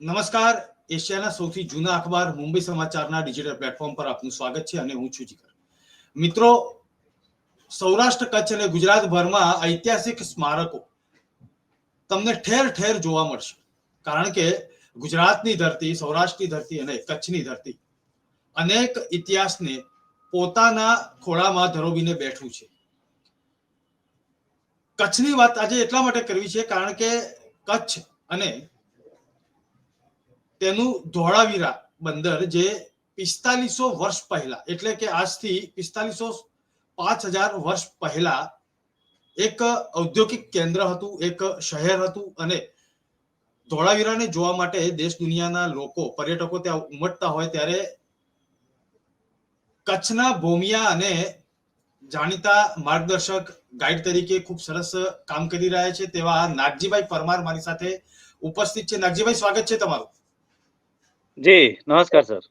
નમસ્કાર. એશિયાના સૌથી જૂના અખબાર મુંબઈ સમાચારના ડિજિટલ પ્લેટફોર્મ પર આપનું સ્વાગત છે અને હું છું જીગર. મિત્રો, સૌરાષ્ટ્ર કચ્છ અને ગુજરાતભરમાં ઐતિહાસિક સ્મારકો તમને ઠેર ઠેર જોવા મળશે. કારણ કે ગુજરાતની ધરતી, સૌરાષ્ટ્રની ધરતી અને કચ્છની ધરતી અનેક ઇતિહાસને પોતાના ખોળામાં ધરોવીને બેઠું છે. કચ્છની વાત આજે એટલા માટે કરવી છે કારણ કે કચ્છ અને તેનું ધોળાવીરા બંદર જે પિસ્તાલીસો વર્ષ પહેલા, એટલે કે આજથી પિસ્તાલીસો પાંચ હજાર વર્ષ પહેલા એક ઔદ્યોગિક કેન્દ્ર હતું, એક શહેર હતું અને ધોળાવીરાને જોવા માટે દેશ દુનિયાના લોકો, પર્યટકો ત્યાં ઉમટતા હોય ત્યારે કચ્છના ભૂમિયા અને જાણીતા માર્ગદર્શક ગાઈડ તરીકે ખૂબ સરસ કામ કરી રહ્યા છે તેવા નાગજીભાઈ પરમાર મારી સાથે ઉપસ્થિત છે. નાગજીભાઈ, સ્વાગત છે તમારું. જી નમસ્કાર સર.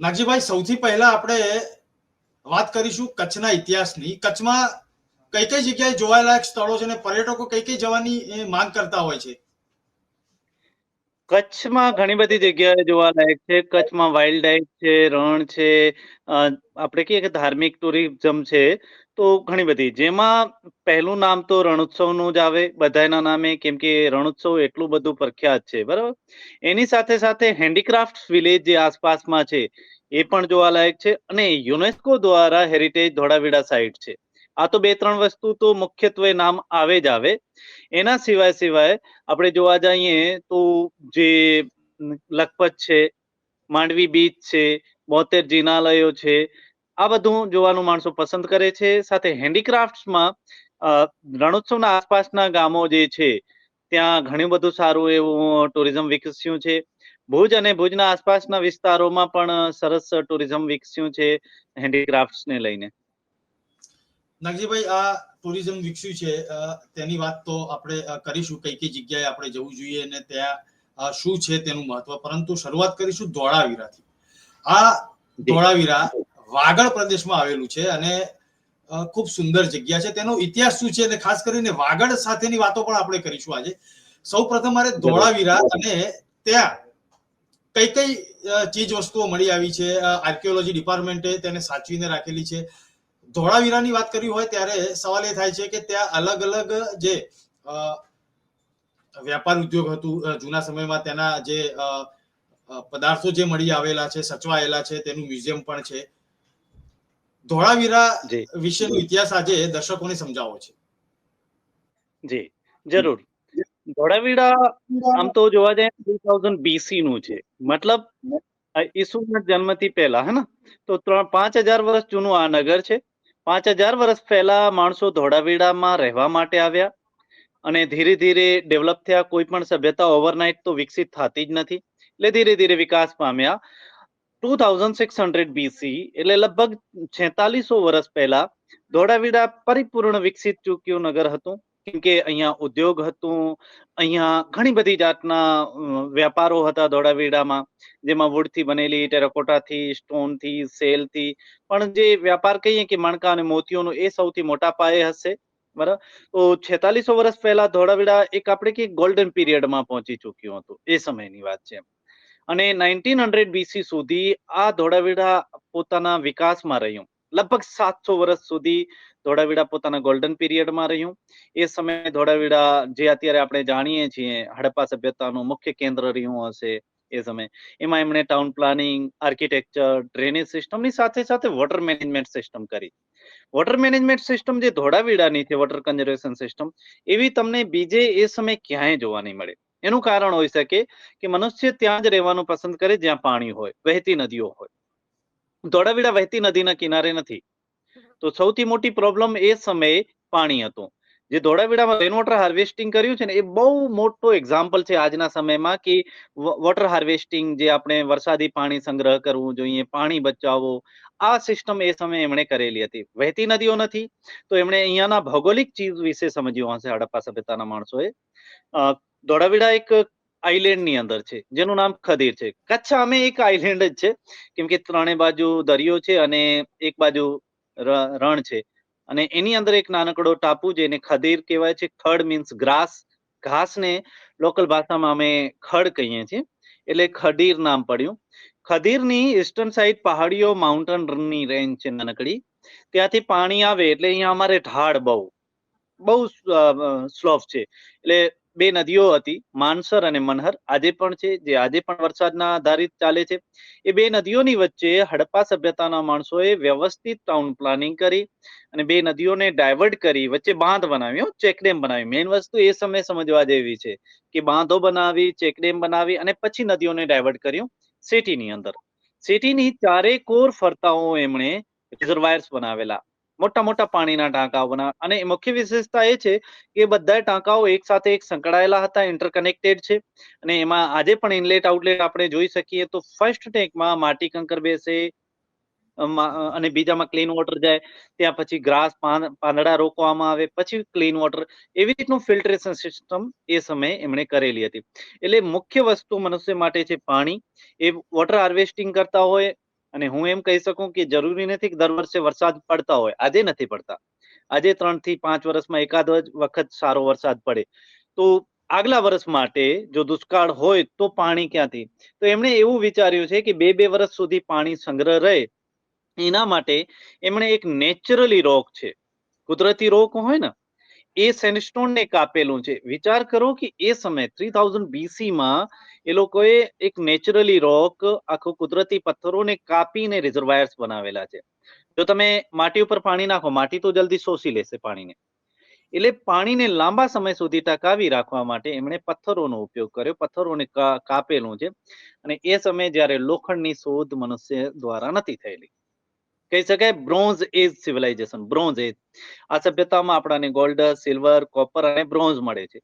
નાગજીભાઈ સૌથી પહેલા આપણે વાત કરીશું કચ્છના ઇતિહાસની. કચ્છમાં કઈ કઈ જગ્યાએ જોવાલાયક સ્થળો છે અને પર્યટકો કઈ કઈ જવાની માંગ કરતા હોય છે? કચ્છમાં ઘણી બધી જગ્યાએ જોવાલાયક છે. કચ્છમાં વાઇલ્ડ લાઈફ છે રણ છે. આપણે કહીએ કે ધાર્મિક ટુરિઝમ છે. તો ઘણી બધી. જેમાં પહેલું નામ તો રણોત્સવનું જ આવે. બધાના નામે, કેમ કે રણોત્સવ એટલું બધું પ્રખ્યાત છે, બરાબર? એની સાથે સાથે હેન્ડીક્રાફ્ટ વિલેજ જે આસપાસમાં છે, એ પણ જોવાલાયક છે અને યુનેસ્કો દ્વારા હેરિટેજ ધોળાવીરા સાઇટ છે. આ તો બે ત્રણ વસ્તુ તો મુખ્યત્વે નામ આવે જ આવે. એના સિવાય સિવાય આપણે જોવા જઈએ તો જે લખપત છે, માંડવી બીચ છે, બોતેર જિનાલયો છે આ બધું જોવાનું માણસો પસંદ કરે છે. સાથે હેન્ડીક્રાફ્ટમાં રણોત્સવના આસપાસના ગામો જે છે, ત્યાં ઘણું બધું સારું એવું ટુરિઝમ વિકસ્યું છે. ભુજ અને ભુજના આસપાસના વિસ્તારોમાં પણ સરસ ટુરિઝમ વિકસ્યું છે હેન્ડીક્રાફ્ટને લઈને. નાગજીભાઈ, આ ટુરિઝમ વિકસ્યું છે તેની વાત તો આપણે કરીશું. કઈ કઈ જગ્યાએ આપણે જવું જોઈએ અને ત્યાં શું છે તેનું મહત્વ. પરંતુ શરૂઆત કરીશું ધોળાવીરાથી. આ ધોળાવીરા વાગડ પ્રદેશમાં આવેલું છે અને ખૂબ સુંદર જગ્યા છે. તેનો ઇતિહાસ શું છે? અને ખાસ કરીને વાગડ સાથેની વાતો પણ આપણે કરીશું આજે. સૌ પ્રથમ મારે ધોળાવીરા અને ત્યાં કઈ કઈ ચીજ વસ્તુઓ મળી આવી છે? આર્કિયોલોજી ડિપાર્ટમેન્ટે તેને સાચવીને રાખેલી છે. ધોળાવીરાની વાત કરી હોય ત્યારે સવાલ એ થાય છે કે ત્યાં અલગ અલગ જે અ, વ્યાપાર ઉદ્યોગ હતું જૂના સમયમાં તેના જે પદાર્થો જે મળી આવેલા છે સચવાયેલા છે તેનું મ્યુઝિયમ પણ છે. ધોળાવીરા વિશેનો ઇતિહાસ આજે દર્શકોને સમજાવો છે. જી જરૂર. ધોળાવીરા આમ તો જોવા જાય ટુ થાઉઝન્ડ બીસી નું છે. મતલબ ઈસુના જન્મથી પહેલા હે ને? તો ત્રણ પાંચ હજાર વર્ષ જૂનું આ નગર છે. પાંચ હજાર વર્ષ પહેલા માણસો ધોળાવીરામાં રહેવા માટે આવ્યા અને ધીરે ધીરે ડેવલપ થયા. કોઈ પણ સભ્યતા ઓવરનાઇટ તો વિકસિત થતી જ નથી. એટલે ધીરે ધીરે વિકાસ પામ્યા. ટુ BC એટલે લગભગ છેતાલીસો વર્ષ પહેલા ધોળાવીરા પરિપૂર્ણ વિકસિત ચૂક્યું નગર હતું. કેમ કે અહીંયા ઉદ્યોગ હતું, અહીંયા ઘણી બધી જાતના વ્યાપારો હતા ધોળાવીરામાં, જેમાં વુડથી બનેલી, ટેરાકોટાથી સ્ટોનથી સેલથી પણ જે વ્યાપાર કહીએ કે મણકા અને મોતીઓનો એ સૌથી મોટા પાયે હશે, બરાબર? તો છેતાલીસો વર્ષ પહેલા ધોળાવીરા એક આપણે કે ગોલ્ડન પીરિયડમાં પહોંચી ચૂક્યું હતું, એ સમયની વાત છે અને નાઇન્ટીન હંડ્રેડ બીસી સુધી આ ધોળાવીરા પોતાના વિકાસમાં રહ્યું. લગભગ સાતસો વર્ષ સુધી ધોળાવીરા પોતાના ગોલ્ડન પીરિયડમાં રહ્યું. એ સમયે ધોળાવીરા જે અત્યારે આપણે જાણીએ છીએ, હડપ્પા સભ્યતાનું મુખ્ય કેન્દ્ર રહ્યું હશે એ સમય. એમાં એમણે ટાઉન પ્લાનિંગ આર્કિટેક્ચર ડ્રેનેજ સિસ્ટમની સાથે સાથે વોટર મેનેજમેન્ટ સિસ્ટમ કરી. વોટર મેનેજમેન્ટ સિસ્ટમ જે ધોળાવીરાની છે વોટર કન્ઝર્વેશન સિસ્ટમ એવી તમને બીજે એ સમય ક્યાંય જોવા નહીં મળે. એનું કારણ હોઈ શકે કે મનુષ્ય ત્યાં જ રહેવાનું પસંદ કરે જ્યાં પાણી હોય, વહેતી નદીઓ હોય. ધોળાવીરા વહેતી નદીના કિનારે નથી. તો સૌથી મોટી પ્રોબ્લેમ એ સમયે પાણી હતું. જે ધોળાવીરામાં રેન વોટર હાર્વેસ્ટિંગ કર્યું છે ને, એ બહુ મોટો એક્ઝામ્પલ છે આજના સમયમાં કે વોટર હાર્વેસ્ટિંગ જે આપણે વરસાદી પાણી સંગ્રહ કરવું જોઈએ, પાણી બચાવવો, આ સિસ્ટમ એ સમયે એમણે કરેલી હતી. વહેતી નદીઓ નથી, તો એમણે અહીંયાના ભૌગોલિક ચીજ વિશે સમજ્યું હશે, હડપ્પા સભ્યતાના માણસોએ. ધોળાવીરા એક આઈલેન્ડની અંદર છે, જેનું નામ ખદીર છે. કચ્છ અમે એક આઈલેન્ડ જ છે, કેમ કે ત્રણે બાજુ દરિયો છે અને એક બાજુ રણ છે. અને એની અંદર એક નાનકડો ટાપુ છે એને ખદીર કહેવાય છે, ખડ મીન્સ ગ્રાસ ઘાસને લોકલ ભાષામાં અમે ખડ કહીએ છીએ. એટલે ખડીર નામ પડ્યું. ખદીરની ઈસ્ટર્ન સાઈડ પહાડીઓ માઉન્ટનની રેન્જ છે નાનકડી. ત્યાંથી પાણી આવે એટલે અહીંયા અમારે ઢાળ બહુ બહુ સ્લોફ છે. એટલે બે નદીઓ હતી, માનસર અને મનહર. આજે પણ છે, જે આજે પણ વરસાદના આધારિત ચાલે છે. એ બે નદીઓની વચ્ચે હડપ્પા સભ્યતાના માણસોએ વ્યવસ્થિત ટાઉન પ્લાનિંગ કરી અને બે નદીઓને ડાયવર્ટ કરી, વચ્ચે બાંધ બનાવ્યો ચેકડેમ બનાવી. મેઇન વસ્તુ એ સમય સમજવા જેવી છે કે બાંધો બનાવી ચેકડેમ બનાવી અને પછી નદીઓને ડાયવર્ટ કર્યું સિટીની અંદર. સિટીની ચારે કોર ફરતાઓ એમણે રિઝર્વાયર્સ બનાવેલા. મોટા મોટા પાણીના ટાંકાઓ બનાવ અને મુખ્ય વિશેષતા એ છે કે બધા ટાંકાઓ એક સાથે એક સંકળાયેલા હતા ઇન્ટરકનેક્ટેડ છે. અને એમાં આજે પણ ઇનલેટ આઉટલેટ આપણે જોઈ શકીએ તો ફર્સ્ટ ટેન્કમાં માટી કંકર બેસે અને બીજામાં ક્લીન વોટર જાય, ત્યાં પછી ગ્રાસ પાંદડા રોકવામાં આવે, પછી ક્લીન વોટર એવી રીતનું ફિલ્ટરેશન સિસ્ટમ એ સમયે એમણે કરેલી હતી. એટલે મુખ્ય વસ્તુ મનુષ્ય માટે છે પાણી. એ વોટર હાર્વેસ્ટિંગ કરતા હોય અને હું એમ કહી શકું કે જરૂરી નથી કે દર વર્ષે વરસાદ પડતા હોય. આજે નથી પડતા. આજે ત્રણથી પાંચ વર્ષમાં એકાદ વખત સારો વરસાદ પડે. તો આગલા વર્ષ માટે જો દુષ્કાળ હોય તો પાણી ક્યાંથી? તો એમણે એવું વિચાર્યું છે કે બે બે વર્ષ સુધી પાણી સંગ્રહ રહે. એના માટે એમણે એક નેચરલી રોક છે. કુદરતી રોક હોય ને, એ સેન્ડસ્ટોન ને કાપેલું છે. વિચાર કરો કે એ સમય થ્રી થાઉઝન્ડ બીસી માં એ લોકોએ એક નેચરલી રોક આખો કુદરતી પથ્થરોને કાપીને રિઝર્વાયર્સ બનાવેલા છે. જો તમે માટી ઉપર પાણી નાખો, માટી તો જલ્દી શોષી લેશે પાણીને. એટલે પાણીને લાંબા સમય સુધી ટકાવી રાખવા માટે એમણે પથ્થરોનો ઉપયોગ કર્યો, પથ્થરોને કાપેલું છે. અને એ સમયે જ્યારે લોખંડની શોધ મનુષ્ય દ્વારા નથી થયેલી. કહી શકાય bronze age civilisation bronze age આ સભ્યતામાં આપણાને ગોલ્ડ સિલ્વર કોપર અને બ્રોન્ઝ મળે છે.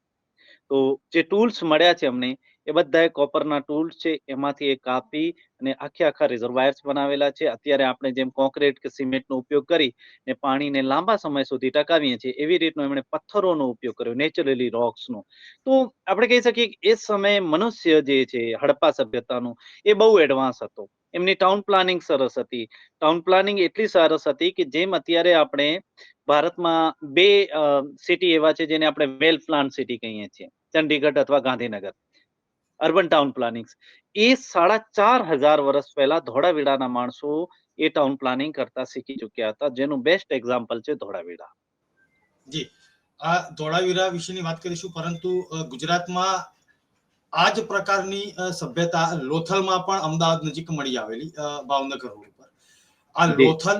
તો જે ટૂલ્સ મળ્યા છે અમને એ બધા કોપરના ટૂલ્સ છે, એમાંથી એ કાપી અને આખે આખા રિઝર્વાયર્સ બનાવેલા છે. અત્યારે આપણે જેમ કોન્ક્રીટ કે સિમેન્ટનો ઉપયોગ કરી ને પાણીને લાંબા સમય સુધી ટકાવીએ છીએ, એવી રીતનો એમણે પથ્થરોનો ઉપયોગ કર્યો નેચરલી રોક્સનો તો આપણે કહી શકીએ કે એ સમયે મનુષ્ય જે છે, હડપ્પા સભ્યતાનું, એ બહુ એડવાન્સ હતો. એમની ટાઉન પ્લાનિંગ સરસ હતી. ટાઉન પ્લાનિંગ એટલી સરસ હતી કે જેમ અત્યારે આપણે ભારતમાં બે સિટી એવા છે જેને આપણે વેલ પ્લાન સિટી કહીએ છીએ, ચંડીગઢ અથવા ગાંધીનગર. અર્બન ટાઉન પ્લાનિંગ એ સાડા ચાર હજાર વર્ષ પહેલા ધોળાવીડાના માણસો એ ટાઉન પ્લાનિંગ કરતા શીખી ચુક્યા હતા. જેનું બેસ્ટ એક્ઝામ્પલ છે ધોળાવીડા. જી. આ ધોળાવીરા વિશેની વાત કરીશું પરંતુ ગુજરાતમાં આ જ પ્રકારની સભ્યતા લોથલમાં પણ અમદાવાદ નજીક મળી આવેલી ભાવનગર રોડ પર આ લોથલ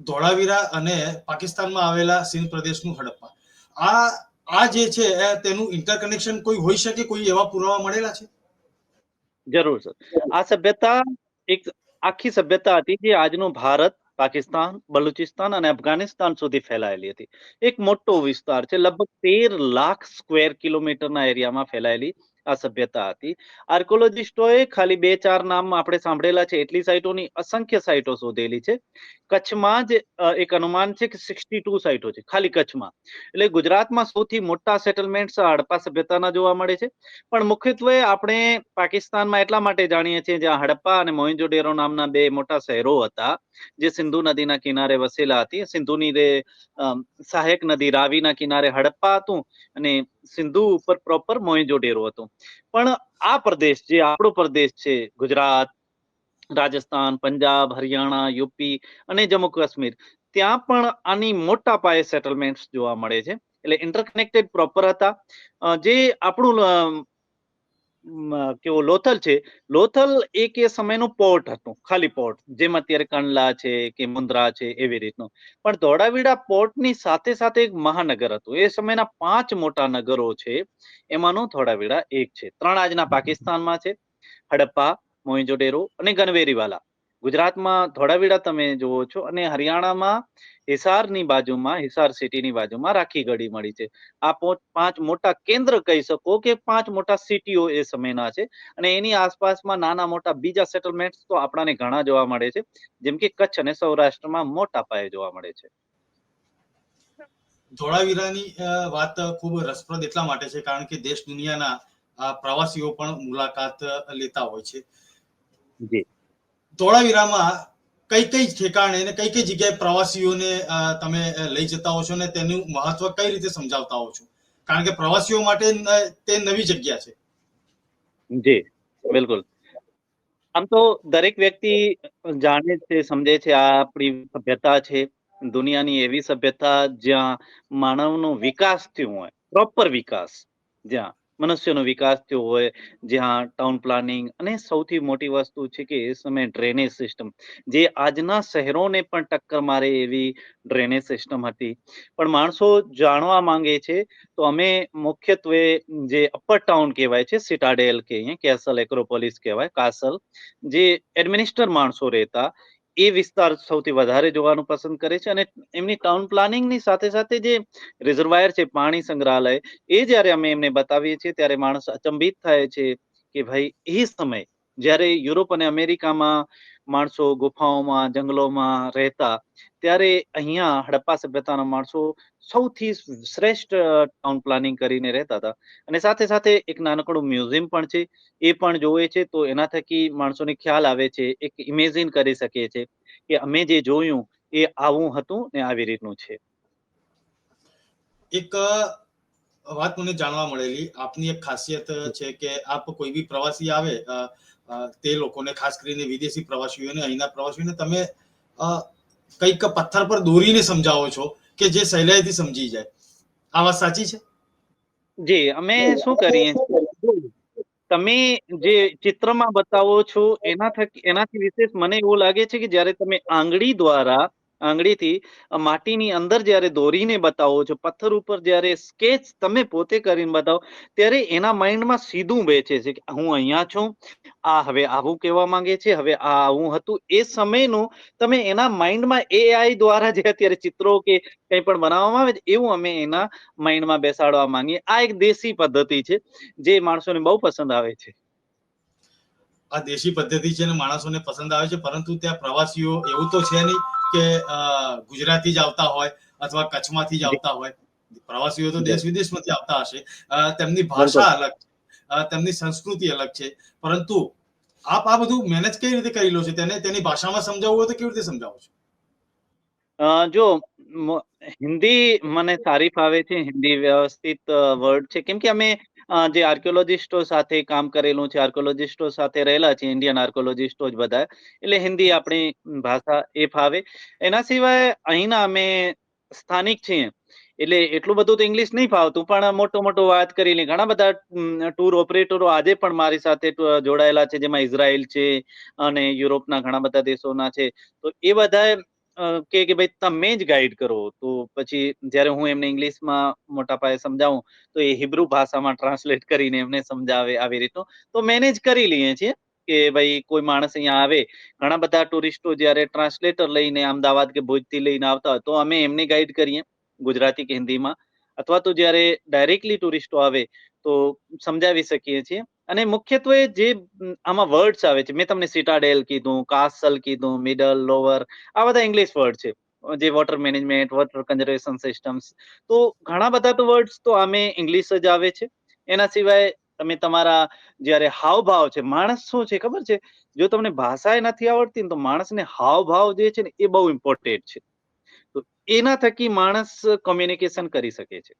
ધોળાવીરા અને પાકિસ્તાનમાં આવેલા સિંધ પ્રદેશનું હડપ્પા. આ આ જે છે તેનું ઇન્ટરકનેક્શન કોઈ હોઈ શકે, કોઈ એવા પુરાવા મળેલા છે? જરૂર, સર. આ સભ્યતા એક આખી સભ્યતા હતી જે આજનું ભારત, પાકિસ્તાન, બલુચિસ્તાન અને અફઘાનિસ્તાન સુધી ફેલાયેલી હતી. એક મોટો વિસ્તાર છે, લગભગ તેર લાખ સ્ક્વેર કિલોમીટરના એરિયામાં ફેલાયેલી આ સભ્યતા હતી. આર્કોલોજીસ્ટોએ ખાલી બે ચાર નામ આપણે સાંભળેલા છે, એટલી સાઇટોની અસંખ્ય સાઇટો શોધેલી છે. કચ્છમાં જ એક અનુમાન છે કે સિક્સટી ટુ સાઇટો છે, ખાલી કચ્છમાં. એટલે ગુજરાતમાં સૌથી મોટા સેટલમેન્ટ હડપ્પા સભ્યતાના જોવા મળે છે. પણ મુખ્યત્વે આપણે પાકિસ્તાનમાં એટલા માટે જાણીએ છીએ જ્યાં હડપ્પા અને મોહિંજોડેરો નામના બે મોટા શહેરો હતા, જે સિંધુ નદીના કિનારે વસેલા હતી. સિંધુની રે સહાયક નદી રાવીના કિનારે હડપ્પા હતું અને સિંધુ ઉપર પ્રોપર મોહિંજો ડેરો હતો. પણ આ પ્રદેશ જે આપણો પ્રદેશ છે, ગુજરાત, રાજસ્થાન, પંજાબ, હરિયાણા, યુપી અને જમ્મુ કાશ્મીર, ત્યાં પણ આની મોટા પાયે સેટલમેન્ટ જોવા મળે છે. એટલે ઇન્ટરકનેક્ટેડ પ્રોપર હતા. જે આપણું કેવો લોથલ છે. લોથલ એક એ સમયનું પોર્ટ હતું, ખાલી પોર્ટ જેમ અત્યારે કંડલા છે કે મુન્દ્રા છે એવી રીતનું. પણ ધોળાવીરા પોર્ટની સાથે સાથે એક મહાનગર હતું. એ સમયના પાંચ મોટા નગરો છે. એમાંનું ધોળાવીરા એક છે. ત્રણ આજના પાકિસ્તાનમાં છે. હડપ્પા મોહિંજોડેરો અને ગનવેરીવાલા ગુજરાતમાં ધોળાવીરા તમે જુઓ છો અને હરિયાણામાં હિસારની બાજુમાં હિસાર સિટીની બાજુમાં રાખી ગઢી મળી છે. આ પાંચ મોટા કેન્દ્ર કહી શકો કે પાંચ મોટા સિટીઓ એ સમયના છે અને એની આસપાસમાં નાના મોટા બીજા સેટલમેન્ટ્સ તો આપણાને ઘણા જોવા મળે છે. જેમ કે કચ્છ અને સૌરાષ્ટ્રમાં મોટા પાયે જોવા મળે છે. ધોળાવીરાની વાત ખૂબ રસપ્રદ એટલા માટે છે કારણ કે દેશ દુનિયાના પ્રવાસીઓ પણ મુલાકાત લેતા હોય છે. જી. ધોળાવીરામાં કઈ કઈ ઠેકાણે અને કઈ કઈ જગ્યાએ પ્રવાસીઓને તમે લઈ જતા હો છો ને તેનું મહત્વ કઈ રીતે સમજાવતા હો છો? કારણ કે પ્રવાસીઓ માટે તે નવી જગ્યા છે. જી, બિલકુલ. આમ તો દરેક વ્યક્તિ જાણે છે, સમજે છે, આ આપણી સભ્યતા છે. દુનિયાની એવી સભ્યતા જ્યાં માનવનો વિકાસ થયો હોય પ્રોપર વિકાસ, જ્યાં. મનુષ્યનો વિકાસ થયો હોય, જ્યાં ટાઉન પ્લાનિંગ અને સૌથી મોટી વસ્તુ છે કે એ સમયે ડ્રેનેજ સિસ્ટમ જે આજના શહેરોને પણ ટક્કર મારે એવી ડ્રેનેજ સિસ્ટમ હતી. પણ માણસો જાણવા માંગે છે, તો અમે મુખ્યત્વે જે અપર ટાઉન કહેવાય છે સિટાડેલ કે કેસલ એક્રોપોલિસ કહેવાય કાસલ જે એડમિનિસ્ટર માણસો રહેતા એ વિસ્તાર સૌથી વધારે જોવાનું પસંદ કરે છે અને એમની ટાઉન પ્લાનિંગની સાથે સાથે જે રિઝર્વાયર છે, પાણી સંગ્રહાલય, એ જ્યારે અમે એમને બતાવીએ છીએ ત્યારે માણસ અચંબિત થાય છે કે ભાઈ એ સમય જ્યારે યુરોપ અને અમેરિકામાં માણસો ગુફાઓમાં જંગલોમાં રહેતા ત્યારે અહીંયા હડપ્પા સભ્યતાના માણસો સૌથી શ્રેષ્ઠ ટાઉન પ્લાનિંગ કરીને રહેતા હતા. અને સાથે સાથે એક નાનકડું મ્યુઝિયમ પણ છે એ પણ જોવે છે તો એના થકી માણસોને ખ્યાલ આવે છે એક ઇમેજિન કરી શકે છે કે અમે જે જોયું એ આવું હતું ને આવી રીતનું છે. એક વાત મને જાણવા મળેલી. આપની એક ખાસિયત છે કે આપ કોઈ બી પ્રવાસી આવે તે લોકોને, ખાસ કરીને વિદેશી પ્રવાસીઓને, અહીંના પ્રવાસીઓને તમે કંઈક પથ્થર પર દોરીને સમજાવો છો કે જે સહેલાઈથી સમજી જાય. આ વાત સાચી છે? જી, અમે શું કરીએ? તમે જે ચિત્રમાં બતાવો છો, એના થકી, એનાથી વિશેષ મને એવું લાગે છે કે જ્યારે તમે આંગળી દ્વારા આંગળીથી માટીની અંદર જ્યારે દોરીને બતાવો છો, પથ્થર ઉપર જ્યારે સ્કેચ તમે પોતે કરીને બતાવો, ત્યારે એના માઇન્ડમાં સીધું બેસે છે કે હું અહીંયા છું, આ હવે આવું કહેવા માંગે છે, હવે આ આવું હતું. એ સમયનું તમે એના માઇન્ડમાં એઆઈ દ્વારા જે અત્યારે ચિત્રો કે કંઈ પણ બનાવવામાં આવે છે, એવું અમે એના માઇન્ડમાં બેસાડવા માંગીએ. આ એક દેશી પદ્ધતિ છે, જે માણસોને બહુ પસંદ આવે છે. આ દેશી પદ્ધતિ છે અને માણસોને પસંદ આવે છે, પરંતુ ત્યાં પ્રવાસીઓ એવું તો છે નહીં કે ગુજરાતી જ આવતા હોય અથવા કચ્છમાંથી જ આવતા હોય. પ્રવાસીઓ તો દેશ વિદેશમાંથી આવતા હશે. તેમની ભાષા અલગ છે. તેમની સંસ્કૃતિ અલગ છે. પરંતુ આપ આ બધું મેનેજ કઈ રીતે કરી લો છો? તેને તેની ભાષામાં સમજાવવું હોય તો કેવી રીતે સમજાવો છો? જો હિન્દી મને સારી ફાવે છે. હિન્દી વ્યવસ્થિત વર્ડ છે. કેમ કે અમે જે આર્કિયોલોજિસ્ટો સાથે કામ કરેલું છે, આર્કિયોલોજિસ્ટો સાથે રહેલા છે, ઇન્ડિયન આર્કિયોલોજિસ્ટો જ બધા, એટલે હિન્દી આપણી ભાષા એ ફાવે. એના સિવાય અહીંના અમે સ્થાનિક છીએ, એટલે એટલું બધું તો ઇંગ્લિશ નહીં ફાવતું, પણ મોટો મોટો વાત કરીને ઘણા બધા ટૂર ઓપરેટરો આજે પણ મારી સાથે જોડાયેલા છે, જેમાં ઇઝરાયલ છે અને યુરોપના ઘણા બધા દેશોના છે. તો એ બધા કે કે ભાઈ તમે જ ગાઈડ કરો. તો પછી જ્યારે હું એમને ઇંગ્લિશમાં મોટા પાયે સમજાવું, તો એ હિબ્રુ ભાષામાં ટ્રાન્સલેટ કરીને એમને સમજાવે આવી રીતનું. તો મેનેજ કરી લઈએ છીએ કે ભાઈ કોઈ માણસ અહીંયા આવે. ઘણા બધા ટુરિસ્ટો જ્યારે ટ્રાન્સલેટર લઈને અમદાવાદ કે ભુજથી લઈને આવતા હોય, તો અમે એમને ગાઈડ કરીએ ગુજરાતી કે હિન્દીમાં. અથવા તો જ્યારે ડાયરેક્ટલી ટુરિસ્ટો આવે, તો સમજાવી શકીએ છીએ. અને મુખ્યત્વે જે આમાં વર્ડ્સ આવે છે, મેં તમને સિટાડેલ કીધું કાસલ કીધું મિડલ લોવર આ બધા ઇંગ્લિશ વર્ડ છે. જે water management water conservation systems તો ઘણા બધા તો વર્ડ્સ તો આમે ઇંગ્લિશ જ આવે છે. એના સિવાય તમે તમારા જ્યારે હાવભાવ છે, માણસ શું છે ખબર છે? જો તમને ભાષા એ નથી આવડતી ને તો માણસને હાવભાવ જે છે ને એ બહુ ઇમ્પોર્ટન્ટ છે. તો એના થકી માણસ કોમ્યુનિકેશન કરી શકે છે.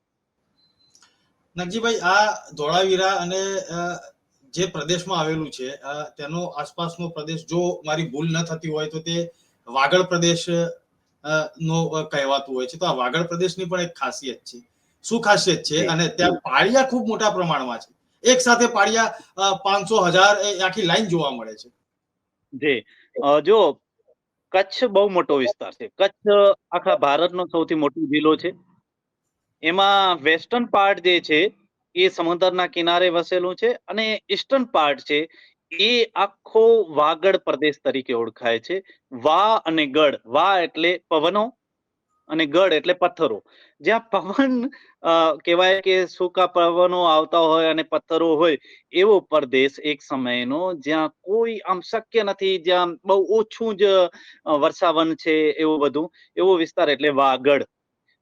નગજીભાઈ, આ ધોળાવીરા અને જે પ્રદેશમાં આવેલું છે તેનો આસપાસનો પ્રદેશ જો મારી ભૂલ ન થતી હોય તો તે વાગડ પ્રદેશ નો કહેવાતું હોય છે. તો આ વાગડ પ્રદેશની પણ એક ખાસિયત છે. શું ખાસિયત છે? અને ત્યાં પાળિયા ખૂબ મોટા પ્રમાણમાં છે. એક સાથે પાળિયા પાંચસો હજાર આખી લાઈન જોવા મળે છે. જી. જો કચ્છ બહુ મોટો વિસ્તાર છે. કચ્છ આખા ભારતનો સૌથી મોટો જિલ્લો છે. એમાં વેસ્ટર્ન પાર્ટ જે છે એ સમુદ્રના કિનારે વસેલું છે અને ઈસ્ટર્ન પાર્ટ છે, એ આખો વાગડ પ્રદેશ તરીકે ઓળખાય છે. વા અને ગડ વા એટલે પવનો અને ગઢ એટલે પથ્થરો. જ્યાં પવન કહેવાય કે સૂકા પવનો આવતા હોય અને પથ્થરો હોય, એવો પ્રદેશ એક સમયનો જ્યાં કોઈ આમ શક્ય નથી, જ્યાં બહુ ઓછું જ વર્ષાવન છે એવું બધું. એવો વિસ્તાર એટલે વાગડ.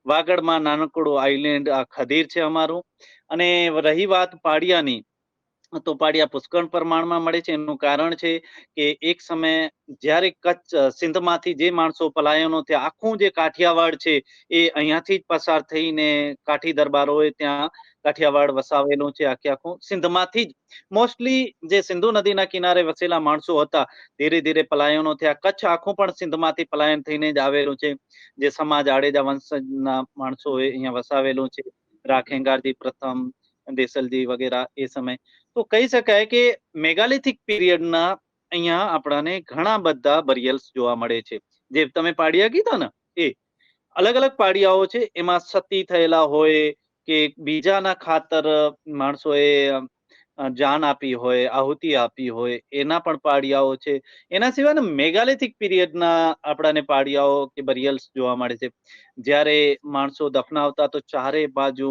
વાગડમાં નાનકડું આઈલેન્ડ આ ખદીર છે અમારું. અને રહી વાત પાડિયાની તો પાડિયા પુષ્કળ પ્રમાણમાં મળે છે. એનું કારણ છે કે એક સમયે જ્યારે કચ્છ, સિંધમાંથી જે માણસો પલાયનો થયા, આખું જે કાઠિયાવાડ છે એ અહીંયાથી જ પસાર થઈને કાઠી દરબારોએ ત્યાં કાઠિયાવાડ વસાવેલું છે આખે આખું. સિંધમાંથી જ મોસ્ટલી જે સિંધુ નદીના કિનારે વસેલા માણસો હતા, ધીરે ધીરે પલાયનો થયા. કચ્છ આખું પણ સિંધમાંથી પલાયન થઈને જ આવેલું છે. જે સમાજ આડેજા વંશના માણસો અહીંયા વસાવેલું છે. રાખેંગારજી પ્રથમ, દેસલજી વગેરે, એ સમય તો કહી શકાય કે મેગાલિથિક પીરિયડના અહીંયા આપણાને ઘણા બધા બરિયલ્સ જોવા મળે છે. જે તમે પાડિયા કીધા ને, એ અલગ અલગ પાડિયાઓ છે. એમાં સતી થયેલા હોય કે બીજાના ખાતર માણસોએ જાન આપી હોય, આહુતિ આપી હોય, એના પણ પાડિયાઓ છે. એના સિવાય મેગાલિથિક પીરિયડના આપણાને પાડિયાઓ કે બરિયલ્સ જોવા મળે છે. જ્યારે માણસો દફનાવતા તો ચારે બાજુ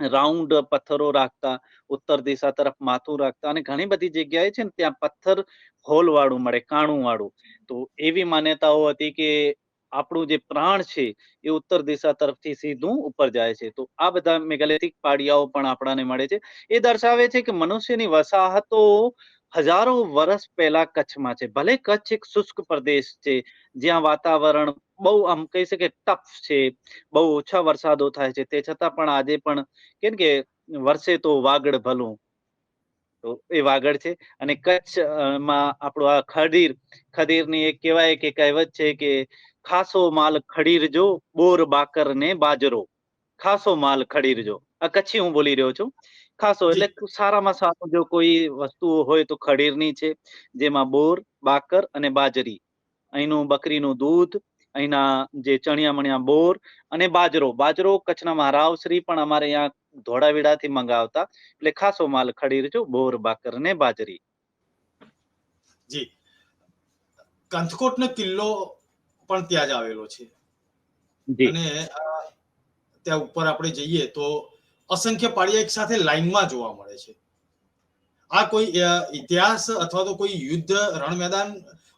રાઉન્ડ પથ્થરો રાખતા, ઉત્તર દિશા તરફ માથું રાખતા અને ઘણી બધી જગ્યાએ છે ને ત્યાં પથ્થર હોલ વાળું મળે કાણું વાળું તો એવી માન્યતાઓ હતી કે આપણું જે પ્રાણ છે એ ઉત્તર દિશા તરફથી સીધું ઉપર જાય છે. તો આ બધા મેગાલિથિક પાડિયાઓ પણ આપણાને મળે છે. એ દર્શાવે છે કે મનુષ્યની વસાહતો હજારો વર્ષ પહેલા કચ્છમાં છે. ભલે કચ્છ એક શુષ્ક પ્રદેશ છે, જ્યાં વાતાવરણ બહુ આમ કહી શકે ટફ છે બહુ ઓછા વરસાદો થાય છે તે છતાં પણ આજે પણ કેમ કે વર્ષે તો વાગડ ભલું. તો એ વાગડ છે અને કચ્છ અ, માં આપણું આ ખડીર ખડીરની એક કહેવાય કે કહેવત છે કે ખાસો માલ ખડીર જો બોર બાકર ને બાજરો. ખાસો માલ ખડીર જો. આ કચ્છી હું બોલી રહ્યો છું. ખાસો એટલે સારામાં સારું જો કોઈ વસ્તુઓ હોય તો ખડીરની છે જેમાં બોર બાકર અને બાજરી. અહીંનું બકરીનું દૂધ અહીંના જે ચણિયા મણિયા બોર અને બાજરો બાજરો કચ્છના મહારાવશ્રી પણ અમારે અહીંયા ધોળાવીડાથી મંગાવતા. એટલે ખાસો માલ ખડીર જો બોર બાકર ને બાજરી. જી. કંથકોટનો કિલ્લો પણ ત્યાં જ આવેલો છે. અને ત્યાં ઉપર આપણે જઈએ તો અસંખ્ય પાળિયા એક સાથે લાઈનમાં જોવા મળે છે. આ કોઈ ઇતિહાસ અથવા તો કોઈ યુદ્ધ રણ મેદાન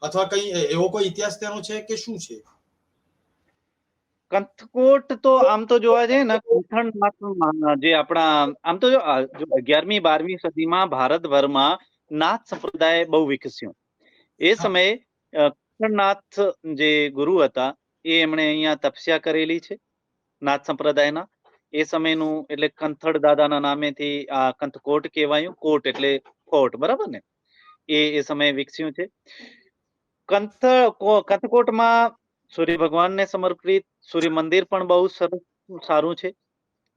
અથવા કઈ એવો કોઈ ઇતિહાસ તેનો છે કે શું છે? કંથકોટ તો આમ તો જોવા જઈએ ને કુંથણનાથ જે આપણા આમ તો જો અગિયારમી બારમી સદીમાં ભારતભરમાં નાથ સંપ્રદાય બહુ વિકસ્યો. એ સમયે કુંથણનાથ જે ગુરુ હતા એ એમણે અહીંયા તપસ્યા કરેલી છે નાથ સંપ્રદાયના. એ સમયનું એટલે કંથળ દાદાના નામેથી આ કંથકોટ કહેવાયું કોટ એટલે કોટ બરાબર ને? એ એ સમયે વિકસ્યું છે. કંથ કંથકોટમાં સૂર્ય ભગવાનને સમર્પિત, સૂર્ય મંદિર પણ બહુ સરસ સારું છે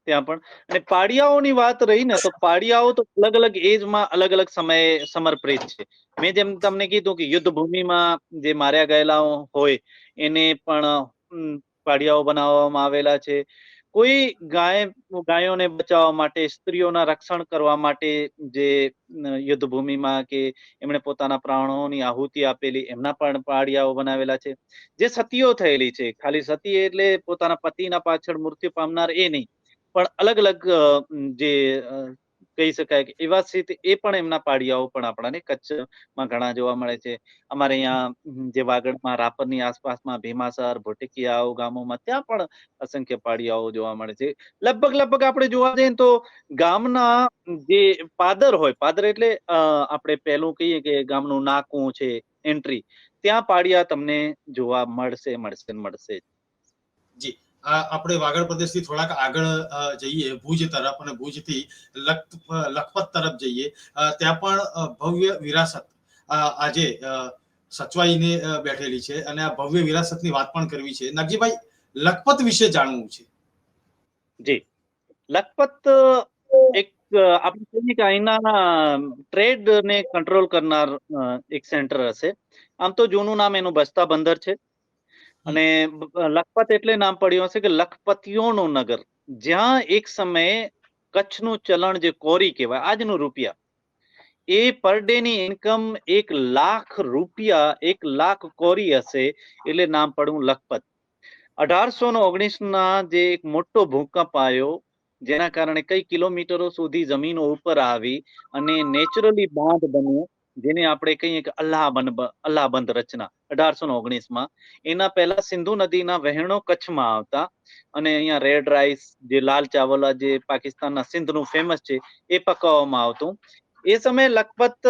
ત્યાં પણ. અને પાડિયાઓની વાત રહી ને તો પાડિયાઓ તો અલગ અલગ એજમાં અલગ અલગ સમયે સમર્પિત છે. મેં જેમ તમને કીધું કે યુદ્ધ ભૂમિમાં જે માર્યા ગયેલા હોય, એને પણ પાડિયાઓ બનાવવામાં આવેલા છે. કોઈ ગાય, ગાયોને બચાવવા માટે, સ્ત્રીઓના રક્ષણ કરવા માટે જે યુદ્ધ ભૂમિમાં કે એમણે પોતાના પ્રાણોની આહુતિ આપેલી, એમના પણ પાડિયાઓ બનાવેલા છે. જે સતીઓ થયેલી છે. ખાલી સતી એટલે પોતાના પતિના પાછળ મૃત્યુ પામનાર એ નહીં. પણ અલગ અલગ જે કહી શકાય કે એવા સ્થિતિ એ પણ એમના પાડિયાઓ પણ આપણાને કચ્છમાં ઘણા જોવા મળે છે. અમારે અહીંયા જે વાગડમાં, રાપરની આસપાસમાં, ભીમાસર, ભોટિકિયાઓ ગામોમાં, ત્યાં પણ અસંખ્ય પાડિયાઓ જોવા મળે છે. લગભગ લગભગ આપણે જોવા જઈએ તો ગામના જે પાદર હોય, પાદર એટલે આપણે પહેલું કહીએ કે ગામનું નાકું છે, એન્ટ્રી. ત્યાં પાડિયા તમને જોવા મળશે મળશે મળશે. જ. આપણે વાગડ પ્રદેશથી થોડાક આગળ જઈએ, ભુજ તરફ અને ભુજથી લખ લખપત તરફ જઈએ. ત્યાં પણ ભવ્ય વિરાસત આજે સચવાઈને બેઠેલી છે અને આ ભવ્ય વિરાસતની વાત પણ કરવી છે. નાગજીભાઈ, લખપત વિશે જાણવું છે. જી. લખપત એક આપણે કહીએ કે અહીંના ટ્રેડ ને કંટ્રોલ કરનાર એક સેન્ટર હશે. આમ તો જૂનું નામ એનું બસ્તા બંદર છે. અને લખપત એટલે નામ પડ્યું હશે કે લખપતિઓનું નગર. જ્યાં એક સમયે કચ્છનું ચલણ જે કોરી કહેવાય, આજનું રૂપિયા. એ પર ડે ની ઇન્કમ એક લાખ રૂપિયા, એક લાખ કોરી હશે એટલે નામ પડવું લખપત. અઢારસો ને ઓગણીસ ના જે એક મોટો ભૂકંપ આવ્યો, જેના કારણે કઈ કિલોમીટરો સુધી જમીનો ઉપર આવી અને નેચરલી બાંધ બન્યું, જેને આપણે કહીએ કે અલ્લાહબંધ બ- અલ્લાહબંધ રચના. અઢારસો ને ઓગણીસમાં એના પહેલા સિંધુ નદીના વહેણો કચ્છમાં આવતા અને અહીંયા રેડ રાઈસ, જે લાલ ચાવલ જે પાકિસ્તાનના સિંધનું ફેમસ છે, એ પકવવામાં આવતું. એ સમયે લગભગ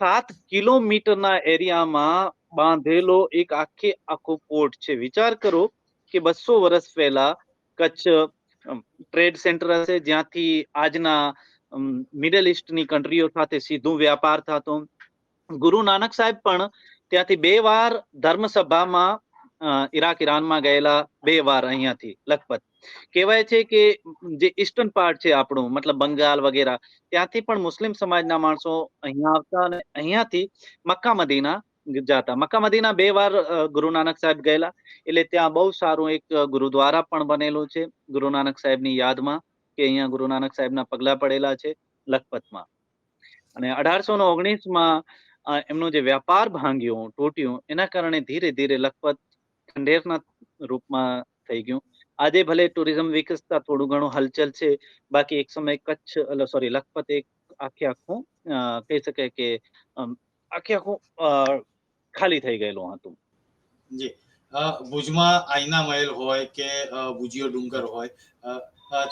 સાત કિલોમીટરના એરિયામાં બાંધેલો એક આખે આખો પોર્ટ છે. વિચાર કરો કે બસો વર્ષ પહેલા કચ્છ ટ્રેડ સેન્ટર હશે, જ્યાંથી આજના મિડલ ઇસ્ટની કન્ટ્રીઓ સાથે સીધું વ્યાપાર થતો. ગુરુ નાનક સાહેબ પણ ત્યાંથી બે વાર ધર્મસભામાં ઈરાક ઈરાનમાં ગયેલા બે વાર અહીંયાથી, લખપત. કહેવાય છે કે જે ઈસ્ટર્ન પાર્ટ છે આપણું, મતલબ બંગાળ વગેરે, ત્યાંથી પણ મુસ્લિમ સમાજના માણસો અહીંયા આવતા અને અહીંયાથી મક્કા મદીના જાતા. મક્કા મદીના બે વાર ગુરુ નાનક સાહેબ ગયેલા. એટલે ત્યાં બહુ સારું એક ગુરુદ્વારા પણ બનેલું છે, ગુરુ નાનક સાહેબની યાદમાં કે અહીંયા ગુરુ નાનક સાહેબના પગલા પડેલા છે, લખપતમાં. અને અઢારસો ઓગણીસમાં એમનો જે વ્યાપાર ભાંગ્યો તૂટ્યું એના કારણે ધીરે ધીરે લખપત ખંડેરના રૂપમાં થઈ ગયું. આજે ભલે ટુરિઝમ વિકસતા થોડું ઘણું હલચલ છે બાકી એક સમય કચ્છ સોરી લખપત એક આખે આખું કહી શકાય કે આખે આખું ખાલી થઈ ગયેલું હતું. જી. ભુજમાં આઈના મહેલ હોય કે ભુજિયો ડુંગર હોય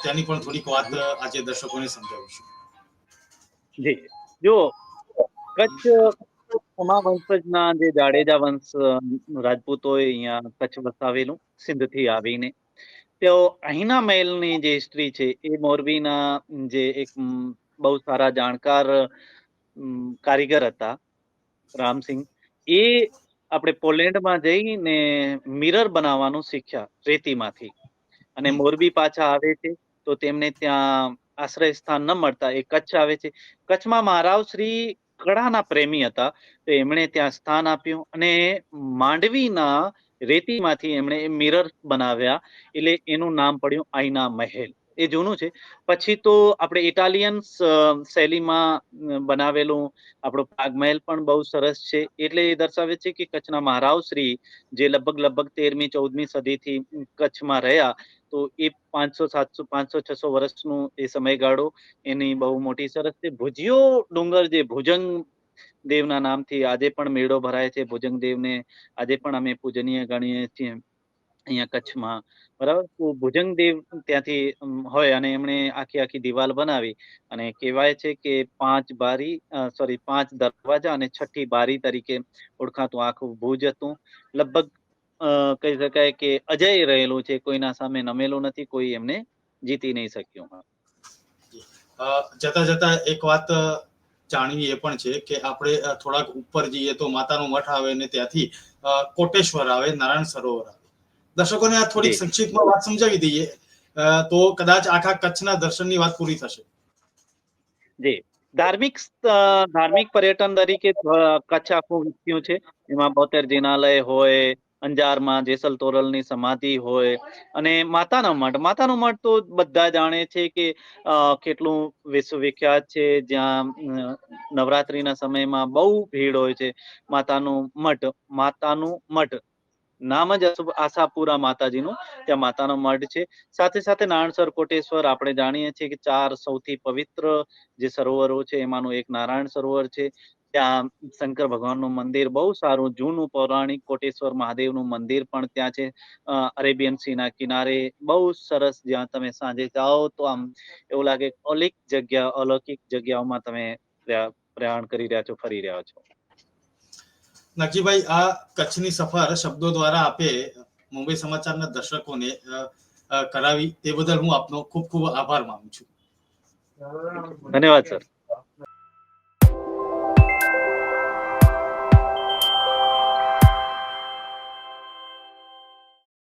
તેની પણ થોડીક વાત આજે દર્શકોને સમજાવીશું. જી. જો કચ્છ તમામ વંશજના જે જાડેજા વંશ રાજપૂતોએ અહીંયા કચ્છ વસાવેલું સિંધથી આવીને. તેઓ અહીંના મહેલની જે હિસ્ટ્રી છે એ મોરબીના જે એક બહુ સારા જાણકાર કારીગર હતા રામસિંહ એ આપણે પોલેન્ડમાં જઈને મિરર બનાવવાનું શીખ્યા રેતીમાંથી. અને મોરબી પાછા આવે છે તો તેમને ત્યાં આશ્રય સ્થાન ન મળતા એ કચ્છ આવે છે. કચ્છમાં મહારાવ શ્રી કળાના પ્રેમી હતા. તો એમણે ત્યાં સ્થાન આપ્યું અને માંડવીના રેતીમાંથી એમણે મિરર બનાવ્યા. એટલે એનું નામ પડ્યું આઈના મહેલ. એ જૂનું છે. પછી તો આપણે ઇટાલિયન શૈલીમાં બનાવેલું આપણો મહેલ પણ બહુ સરસ છે. એટલે એ દર્શાવે છે કે કચ્છના મહારાવ શ્રી જે લગભગ લગભગ તેરમી, ચૌદમી સદીથી કચ્છમાં રહ્યા તો એ પાંચસો, સાતસો, પાંચસો, છસો વર્ષનું એ સમયગાળો એની બહુ મોટી સરસ છે. ભુજિયો ડુંગર જે ભુજંગ દેવના નામથી આજે પણ મેળો ભરાય છે. ભુજંગ દેવને આજે પણ અમે પૂજનીય ગણીએ છીએ અહીંયા કચ્છમાં. બરાબર? ભુજંગ દેવ ત્યાંથી હોય અને એમણે આખી આખી દિવાલ બનાવી અને કહેવાય છે કે પાંચ બારી સોરી પાંચ દરવાજા અને છઠ્ઠી બારી તરીકે ઓળખાતું આખું ભુજ હતું. લગભગ કહી શકાય કે અજય રહેલું છે કોઈના સામે નમેલું નથી કોઈ એમને જીતી નહીં શક્યું જતા જતા એક વાત જાણવી એ પણ છે કે આપણે થોડાક ઉપર જઈએ તો માતાનું મઠ આવે ને ત્યાંથી કોટેશ્વર આવે નારાયણ સરોવર આવે. દર્શકોને આ થોડીક. સંક્ષિપ્તમાં વાત સમજાવી દઈએ તો કદાચ આખા કચ્છના દર્શનની વાત પૂરી થશે. જી. ધાર્મિક ધાર્મિક પર્યટન તરીકે કચ્છ આખું વિકસ્યું છે. એમાં બોતેર જિનાલય હોય અંજારમાં જેસલ તોરલની સમાધિ હોય અને માતાનો મઠ. માતાનો મઠ તો બધા જાણે છે કે કેટલું વિશ્વવિખ્યાત છે. જ્યાં નવરાત્રીના સમયમાં બહુ ભીડ હોય છે માતાનું મઠ. માતાનું મઠ. નામ જ આશાપુરા માતાજીનું ત્યાં માતાનો મઠ છે. સાથે સાથે નારાયણસર કોટેશ્વર આપણે જાણીએ છીએ કે ચાર સૌથી પવિત્ર જે સરોવરો છે, એમાંનું એક નારાયણ સરોવર છે. ત્યાં શંકર ભગવાનનું મંદિર બહુ સારું જૂનું પૌરાણિક કોટેશ્વર મહાદેવનું મંદિર પણ ત્યાં છે. અરેબિયન સીના કિનારે બહુ સરસ જ્યાં તમે સાંજે જાઓ તો આમ એવું લાગે અલિક જગ્યા અલૌકિક જગ્યાઓમાં તમે પ્રયાણ કરી રહ્યા છો ફરી રહ્યા છો. નકજીભાઈ આ કચ્છની સફર શબ્દો દ્વારા આપે મુંબઈ સમાચારના દર્શકોને કરાવી. તે બદલ હું આપનો ખૂબ ખૂબ આભાર માનું છું. ધન્યવાદ સર.